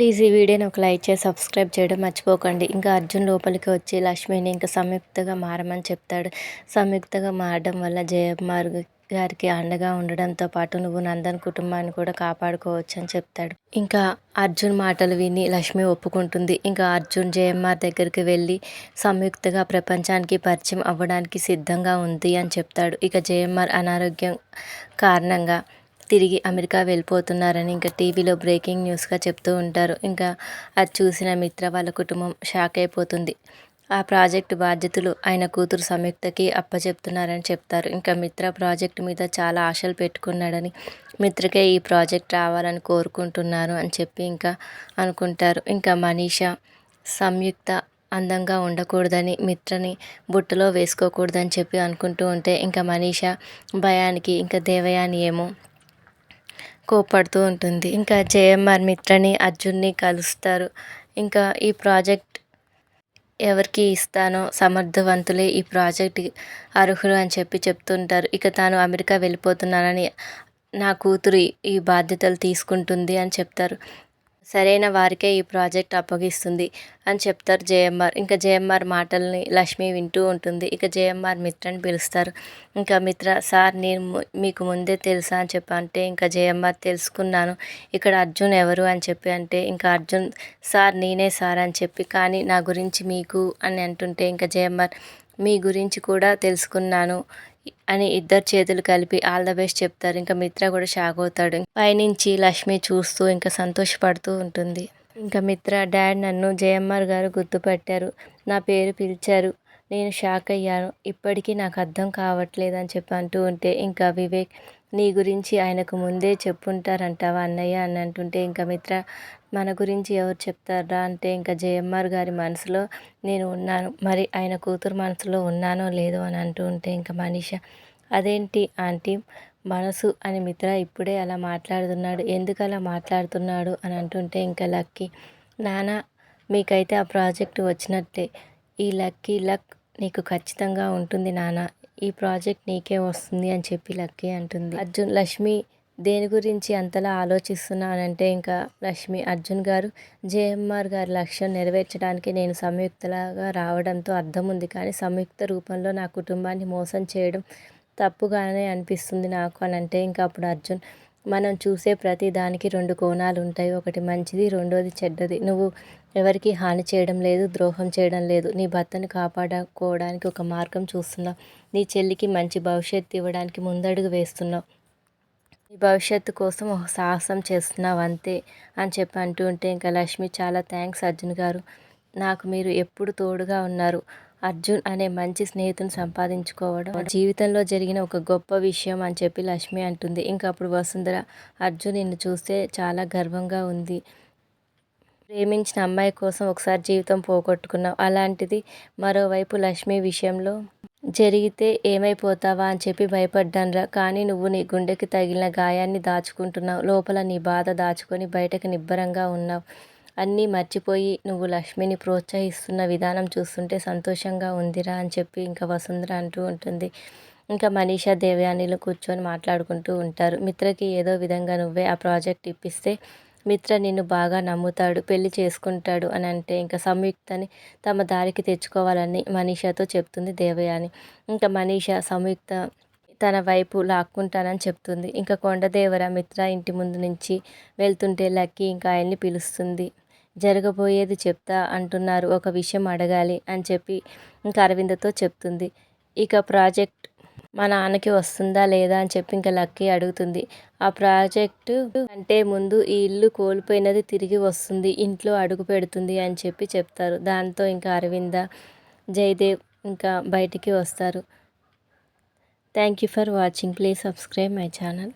Please ఈ వీడియోని ఒక లైక్ చేసి సబ్స్క్రైబ్ చేయడం మర్చిపోకండి. ఇంకా అర్జున్ లోపలికి వచ్చి లక్ష్మిని ఇంకా సంయుక్తగా మారమని చెప్తాడు. సంయుక్తగా మారడం వల్ల జయకుమార్ గారికి అండగా ఉండడంతో పాటు నువ్వు నందన్ కుటుంబాన్ని కూడా కాపాడుకోవచ్చు అని చెప్తాడు. ఇంకా అర్జున్ మాటలు విని లక్ష్మి ఒప్పుకుంటుంది. ఇంకా అర్జున్ జయమ్మార్ దగ్గరికి వెళ్ళి సంయుక్తగా ప్రపంచానికి పరిచయం అవ్వడానికి సిద్ధంగా ఉంది అని చెప్తాడు. ఇక జయమ్మార్ అనారోగ్యం కారణంగా తిరిగి అమెరికా వెళ్ళిపోతున్నారని ఇంకా టీవీలో బ్రేకింగ్ న్యూస్గా చెప్తూ ఉంటారు. ఇంకా అది చూసిన మిత్ర వాళ్ళ కుటుంబం షాక్ అయిపోతుంది. ఆ ప్రాజెక్టు బాధ్యతలు ఆయన కూతురు సంయుక్తకి అప్పచెప్తున్నారని చెప్తారు. ఇంకా మిత్ర ప్రాజెక్టు మీద చాలా ఆశలు పెట్టుకున్నాడని మిత్రకే ఈ ప్రాజెక్ట్ రావాలని కోరుకుంటున్నారు అని చెప్పి ఇంకా అనుకుంటారు. ఇంకా మనీష సంయుక్త అందంగా ఉండకూడదని మిత్రని బుట్టలో వేసుకోకూడదని చెప్పి అనుకుంటూ ఉంటే ఇంకా మనీష భయానికి ఇంకా దేవయాని ఏమో కోప్పడుతూ ఉంటుంది. ఇంకా జేఎంఆర్ మిత్రని అర్జున్ని కలుస్తారు. ఇంకా ఈ ప్రాజెక్ట్ ఎవరికి ఇస్తానో సమర్థవంతులే ఈ ప్రాజెక్ట్ అర్హులు అని చెప్పి చెప్తుంటారు. ఇక తాను అమెరికా వెళ్ళిపోతున్నానని నా కూతురు ఈ బాధ్యతలు తీసుకుంటుంది అని చెప్తారు. సరైన వారికే ఈ ప్రాజెక్ట్ అప్పగిస్తుంది అని చెప్తారు జేఎంఆర్. ఇంకా జేఎంఆర్ మాటల్ని లక్ష్మి వింటూ ఉంటుంది. ఇక జేఎంఆర్ మిత్రని పిలుస్తారు. ఇంకా మిత్ర సార్ నేను మీకు ముందే తెలుసా అని చెప్పి అంటే ఇంకా జేఎంఆర్ తెలుసుకున్నాను. ఇక్కడ అర్జున్ ఎవరు అని చెప్పి అంటే ఇంకా అర్జున్ సార్ నేనే సార్ అని చెప్పి కానీ నా గురించి మీకు అని అంటుంటే ఇంకా జేఎంఆర్ మీ గురించి కూడా తెలుసుకున్నాను అని ఇద్దరు చేతులు కలిపి ఆల్ ద బెస్ట్ చెప్తారు. ఇంకా మిత్ర కూడా షాక్ అవుతాడు. పైనుంచి లక్ష్మి చూస్తూ ఇంకా సంతోషపడుతూ ఉంటుంది. ఇంకా మిత్ర డాడ్ నన్ను జయమ్మర్ గారు గుర్తుపట్టారు. నా పేరు పిలిచారు. నేను షాక్ అయ్యాను. ఇప్పటికీ నాకు అర్థం కావట్లేదు అని చెప్పి అంటూ ఉంటే ఇంకా వివేక్ నీ గురించి ఆయనకు ముందే చెప్పుంటారంటావా అన్నయ్య అని అంటుంటే ఇంకా మిత్ర మన గురించి ఎవరు చెప్తారా అంటే ఇంకా జేఎంఆర్ గారి మనసులో నేను ఉన్నాను. మరి ఆయన కూతురు మనసులో ఉన్నానో లేదో అని అంటూ ఉంటే ఇంకా మనీష అదేంటి ఆంటీ? మనసు అని మిత్ర ఇప్పుడే అలా మాట్లాడుతున్నాడు. ఎందుకు అలా మాట్లాడుతున్నాడు? అని అంటుంటే ఇంకా లక్కీ నాన్న మీకైతే ఆ ప్రాజెక్ట్ వచ్చినట్టే. ఈ లక్కీ లక్ నీకు ఖచ్చితంగా ఉంటుంది నాన్న ఈ ప్రాజెక్ట్ నీకే వస్తుంది అని చెప్పి లక్కీ అంటుంది. అర్జున్ లక్ష్మి దేని గురించి అంతలా ఆలోచిస్తున్నానంటే ఇంకా లక్ష్మి అర్జున్ గారు జేఎంఆర్ గారి లక్ష్యం నెరవేర్చడానికి నేను సంయుక్తలాగా రావడంతో అర్థం ఉంది కానీ సంయుక్త రూపంలో నా కుటుంబాన్ని మోసం చేయడం తప్పుగానే అనిపిస్తుంది నాకు అని అంటే ఇంకా అప్పుడు అర్జున్ మనం చూసే ప్రతి దానికి రెండు కోణాలు ఉంటాయి ఒకటి మంచిది రెండోది చెడ్డది. నువ్వు ఎవరికి హాని చేయడం లేదు ద్రోహం చేయడం లేదు. నీ భర్తను కాపాడుకోవడానికి ఒక మార్గం చూస్తున్నావు. నీ చెల్లికి మంచి భవిష్యత్తు ఇవ్వడానికి ముందడుగు వేస్తున్నావు. నీ భవిష్యత్తు కోసం ఒక సాహసం చేస్తున్నావు అంతే అని చెప్పి అంటూ ఉంటే ఇంకా లక్ష్మి చాలా థ్యాంక్స్ అర్జున్ గారు. నాకు మీరు ఎప్పుడు తోడుగా ఉన్నారు. అర్జున్ అనే మంచి స్నేహితుని సంపాదించుకోవడం జీవితంలో జరిగిన ఒక గొప్ప విషయం అని చెప్పి లక్ష్మి అంటుంది. ఇంకా అప్పుడు వసుంధర అర్జున్ నిన్ను చూస్తే చాలా గర్వంగా ఉంది. ప్రేమించిన అమ్మాయి కోసం ఒకసారి జీవితం పోగొట్టుకున్నావు. అలాంటిది మరోవైపు లక్ష్మి విషయంలో జరిగితే ఏమైపోతావా అని చెప్పి భయపడ్డానురా. కానీ నువ్వు నీ గుండెకి తగిలిన గాయాన్ని దాచుకుంటున్నావు. లోపల నీ బాధ దాచుకొని బయటకు నిబ్బరంగా ఉన్నావు. అన్నీ మర్చిపోయి నువ్వు లక్ష్మిని ప్రోత్సహిస్తున్న విధానం చూస్తుంటే సంతోషంగా ఉందిరా అని చెప్పి ఇంకా వసుంధర అంటూ ఉంటుంది. ఇంకా మనీషా దేవయానిలు కూర్చొని మాట్లాడుకుంటూ ఉంటారు. మిత్రకి ఏదో విధంగా నువ్వే ఆ ప్రాజెక్ట్ ఇప్పిస్తే మిత్ర నిన్ను బాగా నమ్ముతాడు పెళ్ళి చేసుకుంటాడు అని అంటే ఇంకా సంయుక్తని తమ దారికి తెచ్చుకోవాలని మనీషాతో చెప్తుంది దేవయాని. ఇంకా మనీష సంయుక్త తన వైపు లాక్కుంటానని చెప్తుంది. ఇంకా కొండదేవర మిత్ర ఇంటి ముందు నుంచి వెళ్తుంటే లక్కీ ఇంకా ఆయన్ని పిలుస్తుంది. జరగబోయేది చెప్తా అంటున్నారు ఒక విషయం అడగాలి అని చెప్పి ఇంకా అరవిందతో చెప్తుంది. ఇక ప్రాజెక్ట్ మా నాన్నకి వస్తుందా లేదా అని చెప్పి ఇంకా లక్కీ అడుగుతుంది. ఆ ప్రాజెక్టు అంటే ముందు ఈ ఇల్లు కోల్పోయినది తిరిగి వస్తుంది. ఇంట్లో అడుగు పెడుతుంది అని చెప్పి చెప్తారు. దాంతో ఇంకా అరవింద జయదేవ్ ఇంకా బయటికి వస్తారు. Thank you for watching please subscribe my channel